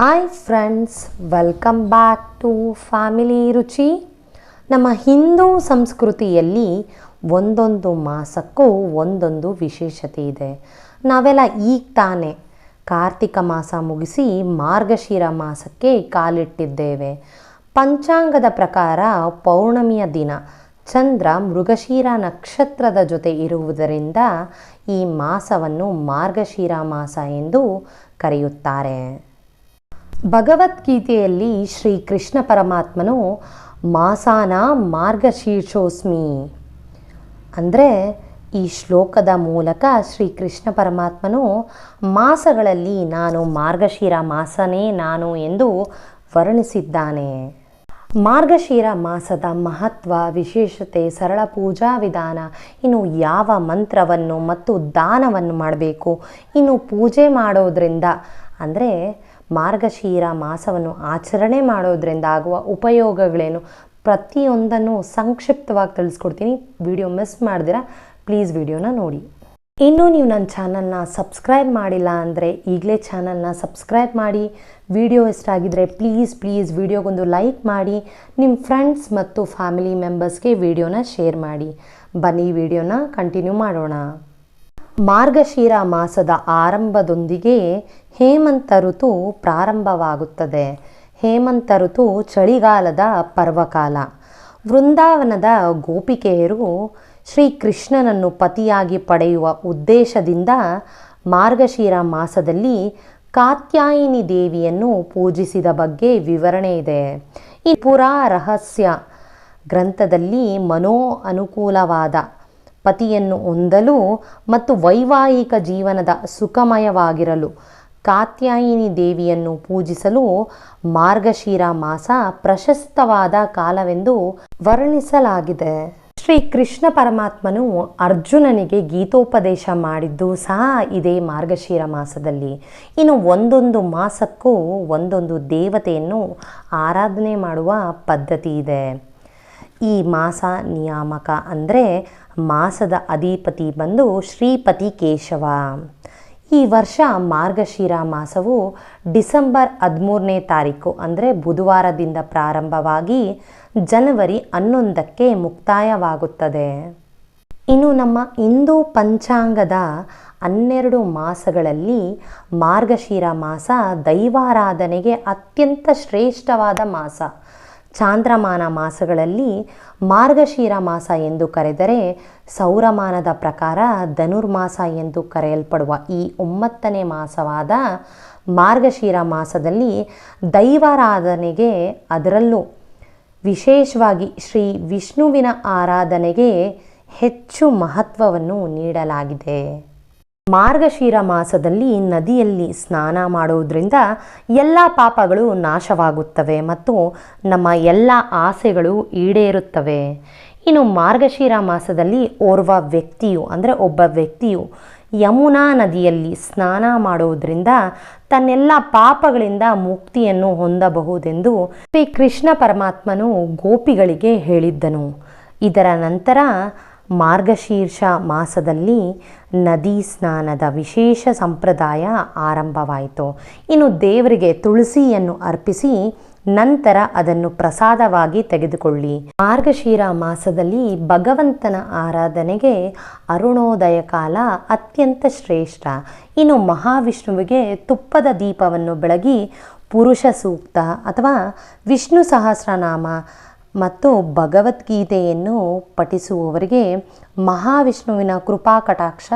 Hi friends welcome back to family Ruchi ನಮ್ಮ ಹಿಂದೂ ಸಂಸ್ಕೃತಿಯಲ್ಲಿ ಒಂದೊಂದು ಮಾಸಕ್ಕೂ ಒಂದೊಂದು ವಿಶೇಷತೆ ಇದೆ. ನಾವೆಲ್ಲ ಈಗ ತಾನೇ ಕಾರ್ತಿಕ ಮಾಸ ಮುಗಿಸಿ ಮಾರ್ಗಶಿರ ಮಾಸಕ್ಕೆ ಕಾಲಿಟ್ಟಿದ್ದೇವೆ. ಪಂಚಾಂಗದ ಪ್ರಕಾರ ಪೌರ್ಣಮಿಯ ದಿನ ಚಂದ್ರ ಮೃಗಶಿರ ನಕ್ಷತ್ರದ ಜೊತೆ ಇರುವುದರಿಂದ ಈ ಮಾಸವನ್ನು ಮಾರ್ಗಶಿರ ಮಾಸ ಎಂದು ಕರೆಯುತ್ತಾರೆ. ಭಗವದ್ಗೀತೆಯಲ್ಲಿ ಶ್ರೀ ಕೃಷ್ಣ ಪರಮಾತ್ಮನು ಮಾಸಾನ ಮಾರ್ಗಶೀರ್ಷೋಸ್ಮಿ. ಅಂದರೆ ಈ ಶ್ಲೋಕದ ಮೂಲಕ ಶ್ರೀ ಕೃಷ್ಣ ಪರಮಾತ್ಮನು ಮಾಸಗಳಲ್ಲಿ ನಾನು ಮಾರ್ಗಶೀರ ಮಾಸನೇ ನಾನು ಎಂದು ವರ್ಣಿಸಿದ್ದಾನೆ. ಮಾರ್ಗಶೀರ ಮಾಸದ ಮಹತ್ವ, ವಿಶೇಷತೆ, ಸರಳ ಪೂಜಾ ವಿಧಾನ, ಇನ್ನು ಯಾವ ಮಂತ್ರವನ್ನು ಮತ್ತು ದಾನವನ್ನು ಮಾಡಬೇಕು, ಇನ್ನು ಪೂಜೆ ಮಾಡೋದ್ರಿಂದ ಅಂದರೆ ಮಾರ್ಗಶಿರ ಮಾಸವನ್ನು ಆಚರಣೆ ಮಾಡೋದ್ರಿಂದ ಆಗುವ ಉಪಯೋಗಗಳೇನು? ಪ್ರತಿಯೊಂದನ್ನು ಸಂಕ್ಷಿಪ್ತವಾಗಿ ತಿಳಿಸ್ಕೊಡ್ತೀನಿ. Video miss ಮಾಡಿದಿರಾ? ಪ್ಲೀಸ್ ವಿಡಿಯೋನ ನೋಡಿ. ಇನ್ನೂ ನೀವು ನನ್ನ ಚಾನಲ್ನ ಸಬ್ಸ್ಕ್ರೈಬ್ ಮಾಡಿಲ್ಲ ಅಂದರೆ ಈಗಲೇ ಚಾನಲ್ನ ಸಬ್ಸ್ಕ್ರೈಬ್ ಮಾಡಿ. ವಿಡಿಯೋ ಇಷ್ಟ ಆಗಿದ್ದರೆ ಪ್ಲೀಸ್ ಪ್ಲೀಸ್ ವಿಡಿಯೋಗೊಂದು ಲೈಕ್ ಮಾಡಿ. ನಿಮ್ಮ ಫ್ರೆಂಡ್ಸ್ ಮತ್ತು ಫ್ಯಾಮಿಲಿ ಮೆಂಬರ್ಸ್ಗೆ ವಿಡಿಯೋನ ಶೇರ್ ಮಾಡಿ. ಬನ್ನಿ ವಿಡಿಯೋನ ಕಂಟಿನ್ಯೂ ಮಾಡೋಣ. ಮಾರ್ಗಶಿರ ಮಾಸದ ಆರಂಭದೊಂದಿಗೆ ಹೇಮಂತ ಋತು ಪ್ರಾರಂಭವಾಗುತ್ತದೆ. ಹೇಮಂತ ಋತು ಚಳಿಗಾಲದ ಪರ್ವಕಾಲ. ವೃಂದಾವನದ ಗೋಪಿಕೆಯರು ಶ್ರೀಕೃಷ್ಣನನ್ನು ಪತಿಯಾಗಿ ಪಡೆಯುವ ಉದ್ದೇಶದಿಂದ ಮಾರ್ಗಶಿರ ಮಾಸದಲ್ಲಿ ಕಾತ್ಯಾಯಿನಿ ದೇವಿಯನ್ನು ಪೂಜಿಸಿದ ಬಗ್ಗೆ ವಿವರಣೆ ಇದೆ. ಈ ಪುರಾ ರಹಸ್ಯ ಗ್ರಂಥದಲ್ಲಿ ಮನೋ ಅನುಕೂಲವಾದ ಪತಿಯನ್ನು ಹೊಂದಲು ಮತ್ತು ವೈವಾಹಿಕ ಜೀವನದ ಸುಖಮಯವಾಗಿರಲು ಕಾತ್ಯಾಯಿನಿ ದೇವಿಯನ್ನು ಪೂಜಿಸಲು ಮಾರ್ಗಶಿರ ಮಾಸ ಪ್ರಶಸ್ತವಾದ ಕಾಲವೆಂದು ವರ್ಣಿಸಲಾಗಿದೆ. ಶ್ರೀ ಕೃಷ್ಣ ಪರಮಾತ್ಮನು ಅರ್ಜುನನಿಗೆ ಗೀತೋಪದೇಶ ಮಾಡಿದ್ದು ಸಹ ಇದೇ ಮಾರ್ಗಶಿರ ಮಾಸದಲ್ಲಿ. ಇನ್ನು ಒಂದೊಂದು ಮಾಸಕ್ಕೂ ಒಂದೊಂದು ದೇವತೆಯನ್ನು ಆರಾಧನೆ ಮಾಡುವ ಪದ್ಧತಿ ಇದೆ. ಈ ಮಾಸ ನಿಯಾಮಕ ಅಂದರೆ ಮಾಸದ ಅಧಿಪತಿ ಬಂದು ಶ್ರೀಪತಿ ಕೇಶವ. ಈ ವರ್ಷ ಮಾರ್ಗಶಿರ ಮಾಸವು ಡಿಸೆಂಬರ್ ಹದಿಮೂರನೇ ತಾರೀಕು, ಅಂದರೆ ಬುಧವಾರದಿಂದ ಪ್ರಾರಂಭವಾಗಿ ಜನವರಿ ಹನ್ನೊಂದಕ್ಕೆ ಮುಕ್ತಾಯವಾಗುತ್ತದೆ. ಇನ್ನು ನಮ್ಮ ಹಿಂದೂ ಪಂಚಾಂಗದ ಹನ್ನೆರಡು ಮಾಸಗಳಲ್ಲಿ ಮಾರ್ಗಶಿರ ಮಾಸ ದೈವಾರಾಧನೆಗೆ ಅತ್ಯಂತ ಶ್ರೇಷ್ಠವಾದ ಮಾಸ. ಚಾಂದ್ರಮಾನ ಮಾಸಗಳಲ್ಲಿ ಮಾರ್ಗಶೀರ ಮಾಸ ಎಂದು ಕರೆದರೆ ಸೌರಮಾನದ ಪ್ರಕಾರ ಧನುರ್ಮಾಸ ಎಂದು ಕರೆಯಲ್ಪಡುವ ಈ ಒಂಬತ್ತನೇ ಮಾಸವಾದ ಮಾರ್ಗಶೀರ ಮಾಸದಲ್ಲಿ ದೈವಾರಾಧನೆಗೆ ಅದರಲ್ಲೂ ವಿಶೇಷವಾಗಿ ಶ್ರೀ ವಿಷ್ಣುವಿನ ಆರಾಧನೆಗೆ ಹೆಚ್ಚು ಮಹತ್ವವನ್ನು ನೀಡಲಾಗಿದೆ. ಮಾರ್ಗಶಿರ ಮಾಸದಲ್ಲಿ ನದಿಯಲ್ಲಿ ಸ್ನಾನ ಮಾಡುವುದರಿಂದ ಎಲ್ಲ ಪಾಪಗಳು ನಾಶವಾಗುತ್ತವೆ ಮತ್ತು ನಮ್ಮ ಎಲ್ಲ ಆಸೆಗಳು ಈಡೇರುತ್ತವೆ. ಇನ್ನು ಮಾರ್ಗಶಿರ ಮಾಸದಲ್ಲಿ ಓರ್ವ ವ್ಯಕ್ತಿಯು, ಅಂದರೆ ಒಬ್ಬ ವ್ಯಕ್ತಿಯು ಯಮುನಾ ನದಿಯಲ್ಲಿ ಸ್ನಾನ ಮಾಡುವುದರಿಂದ ತನ್ನೆಲ್ಲ ಪಾಪಗಳಿಂದ ಮುಕ್ತಿಯನ್ನು ಹೊಂದಬಹುದೆಂದು ಶ್ರೀ ಕೃಷ್ಣ ಪರಮಾತ್ಮನು ಗೋಪಿಗಳಿಗೆ ಹೇಳಿದ್ದನು. ಇದರ ನಂತರ ಮಾರ್ಗಶೀರ್ಷ ಮಾಸದಲ್ಲಿ ನದಿ ಸ್ನಾನದ ವಿಶೇಷ ಸಂಪ್ರದಾಯ ಆರಂಭವಾಯಿತು. ಇನ್ನು ದೇವರಿಗೆ ತುಳಸಿಯನ್ನು ಅರ್ಪಿಸಿ ನಂತರ ಅದನ್ನು ಪ್ರಸಾದವಾಗಿ ತೆಗೆದುಕೊಳ್ಳಿ. ಮಾರ್ಗಶೀರ ಮಾಸದಲ್ಲಿ ಭಗವಂತನ ಆರಾಧನೆಗೆ ಅರುಣೋದಯ ಕಾಲ ಅತ್ಯಂತ ಶ್ರೇಷ್ಠ. ಇನ್ನು ಮಹಾವಿಷ್ಣುವಿಗೆ ತುಪ್ಪದ ದೀಪವನ್ನು ಬೆಳಗಿ ಪುರುಷ ಸೂಕ್ತ ಅಥವಾ ವಿಷ್ಣು ಸಹಸ್ರನಾಮ ಮತ್ತು ಭಗವದ್ಗೀತೆಯನ್ನು ಪಠಿಸುವವರಿಗೆ ಮಹಾವಿಷ್ಣುವಿನ ಕೃಪಾ ಕಟಾಕ್ಷ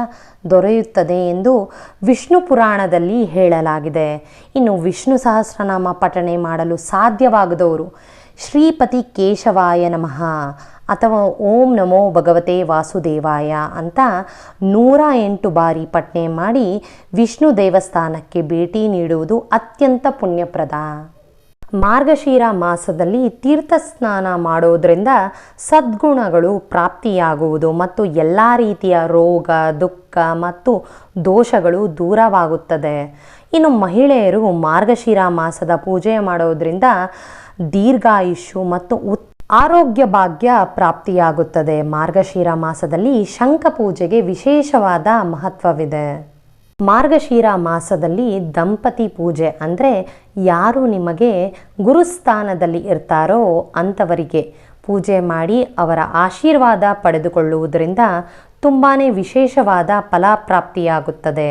ದೊರೆಯುತ್ತದೆ ಎಂದು ವಿಷ್ಣು ಪುರಾಣದಲ್ಲಿ ಹೇಳಲಾಗಿದೆ. ಇನ್ನು ವಿಷ್ಣು ಸಹಸ್ರನಾಮ ಪಠಣೆ ಮಾಡಲು ಸಾಧ್ಯವಾಗದವರು ಶ್ರೀಪತಿ ಕೇಶವಾಯ ನಮಃ ಅಥವಾ ಓಂ ನಮೋ ಭಗವತೆ ವಾಸುದೇವಾಯ ಅಂತ ನೂರ ಎಂಟು ಬಾರಿ ಪಠಣೆ ಮಾಡಿ ವಿಷ್ಣು ದೇವಸ್ಥಾನಕ್ಕೆ ಭೇಟಿ ನೀಡುವುದು ಅತ್ಯಂತ ಪುಣ್ಯಪ್ರದ. ಮಾರ್ಗಶಿರ ಮಾಸದಲ್ಲಿ ತೀರ್ಥ ಸ್ನಾನ ಮಾಡೋದರಿಂದ ಸದ್ಗುಣಗಳು ಪ್ರಾಪ್ತಿಯಾಗುವುದು ಮತ್ತು ಎಲ್ಲ ರೀತಿಯ ರೋಗ, ದುಃಖ ಮತ್ತು ದೋಷಗಳು ದೂರವಾಗುತ್ತದೆ. ಇನ್ನು ಮಹಿಳೆಯರು ಮಾರ್ಗಶಿರ ಮಾಸದ ಪೂಜೆ ಮಾಡೋದರಿಂದ ದೀರ್ಘಾಯುಷ್ಯು ಮತ್ತು ಉತ್, ಆರೋಗ್ಯ ಭಾಗ್ಯ ಪ್ರಾಪ್ತಿಯಾಗುತ್ತದೆ. ಮಾರ್ಗಶಿರ ಮಾಸದಲ್ಲಿ ಶಂಖ ಪೂಜೆಗೆ ವಿಶೇಷವಾದ ಮಹತ್ವವಿದೆ. ಮಾರ್ಗಶಿರ ಮಾಸದಲ್ಲಿ ದಂಪತಿ ಪೂಜೆ ಅಂದರೆ ಯಾರು ನಿಮಗೆ ಗುರುಸ್ಥಾನದಲ್ಲಿ ಇರ್ತಾರೋ ಅಂಥವರಿಗೆ ಪೂಜೆ ಮಾಡಿ ಅವರ ಆಶೀರ್ವಾದ ಪಡೆದುಕೊಳ್ಳುವುದರಿಂದ ತುಂಬಾ ವಿಶೇಷವಾದ ಫಲಪ್ರಾಪ್ತಿಯಾಗುತ್ತದೆ.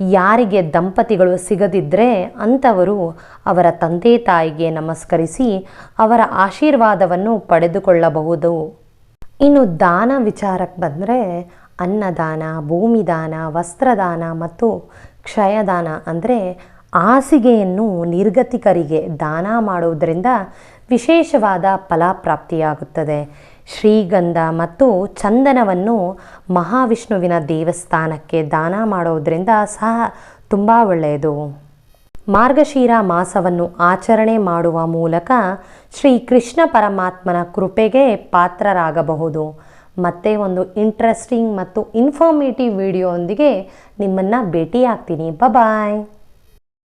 ಯಾರಿಗೆ ದಂಪತಿಗಳು ಸಿಗದಿದ್ದರೆ ಅಂಥವರು ಅವರ ತಂದೆ ತಾಯಿಗೆ ನಮಸ್ಕರಿಸಿ ಅವರ ಆಶೀರ್ವಾದವನ್ನು ಪಡೆದುಕೊಳ್ಳಬಹುದು. ಇನ್ನು ದಾನ ವಿಚಾರಕ್ಕೆ ಬಂದರೆ ಅನ್ನದಾನ, ಭೂಮಿದಾನ, ವಸ್ತ್ರದಾನ ಮತ್ತು ಕ್ಷಯದಾನ ಅಂದರೆ ಹಾಸಿಗೆಯನ್ನು ನಿರ್ಗತಿಕರಿಗೆ ದಾನ ಮಾಡುವುದರಿಂದ ವಿಶೇಷವಾದ ಫಲಪ್ರಾಪ್ತಿಯಾಗುತ್ತದೆ. ಶ್ರೀಗಂಧ ಮತ್ತು ಚಂದನವನ್ನು ಮಹಾವಿಷ್ಣುವಿನ ದೇವಸ್ಥಾನಕ್ಕೆ ದಾನ ಮಾಡೋದರಿಂದ ಸಹ ತುಂಬ ಒಳ್ಳೆಯದು. ಮಾರ್ಗಶೀರ ಮಾಸವನ್ನು ಆಚರಣೆ ಮಾಡುವ ಮೂಲಕ ಶ್ರೀ ಕೃಷ್ಣ ಪರಮಾತ್ಮನ ಕೃಪೆಗೆ ಪಾತ್ರರಾಗಬಹುದು. ಮತ್ತೆ ಒಂದು ಇಂಟ್ರೆಸ್ಟಿಂಗ್ ಮತ್ತು ಇನ್ಫಾರ್ಮೇಟಿವ್ ವಿಡಿಯೋದೊಂದಿಗೆ ನಿಮ್ಮನ್ನು ಭೇಟಿಯಾಗ್ತೀನಿ. ಬಾಯ್